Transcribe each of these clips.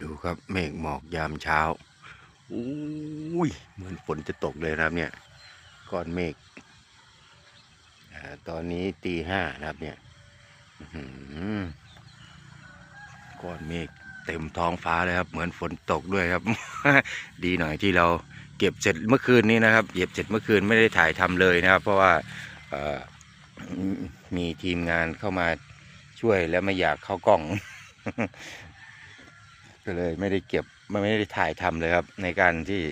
ดูครับเมฆหมอกยามเช้าอุ้ยเหมือนฝนจะตกเลยนะครับเนี่ยก้อนเมฆตอนนี้ตีห้านะครับเนี่ยก้อนเมฆเต็มท้องฟ้าเลยครับ เหมือนฝนตกด้วยครับ ดีหน่อยที่เราเก็บเสร็จเมื่อคืนนี้นะครับเก็บเสร็จเมื่อคืนไม่ได้ถ่ายทำเลยนะครับ เพราะว่ามีทีมงานเข้ามาช่วยแล้วไม่อยากเข้ากล้อง ก็เลยไม่ได้เก็บไม่ได้ถ่ายทำเลยครับ ในการที่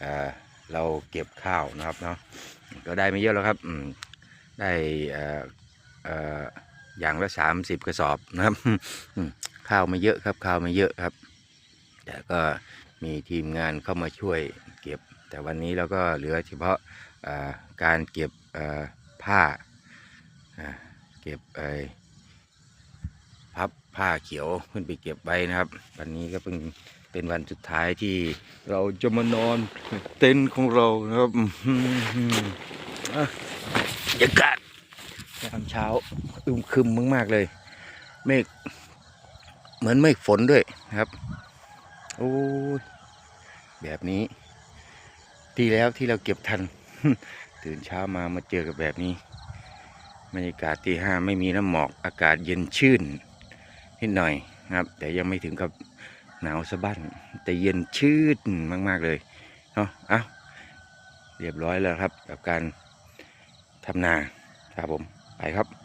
เอ่อเราเก็บข้าวนะครับเนาะก็ได้ไม่เยอะแล้วครับได้อย่างละสามสิบกระสอบนะครับข้าวไม่เยอะครับข้าวไม่เยอะครับ แต่ก็มีทีมงานเข้ามาช่วยเก็บ แต่วันนี้เราก็เหลือเฉพาะการเก็บผ้าเก็บไอ พับผ้าเขียวขึ้นไปเก็บไว้นะครับ วันนี้ก็เป็นเป็นวันสุดท้ายที่เราจะมานอนเต็นท์ของเรานะครับอื้อหืออะบรรยากาศยามเช้าอึมครึมมากๆเลย เมฆเหมือนเมฆฝนด้วยนะครับ โอ้ยแบบนี้ที่แล้วที่เราเก็บทัน ตื่นเช้ามามาเจอกับแบบนี้บรรยากาศที่ห้าไม่มีน้ำหมอกอากาศเย็นชื่น นิดหน่อยครับ แต่ยังไม่ถึงกับหนาวสะบั้นแต่เย็นชืดมาก ๆ เลยเนาะเอาเรียบร้อยแล้วครับกับการทำนาครับผมไปครับ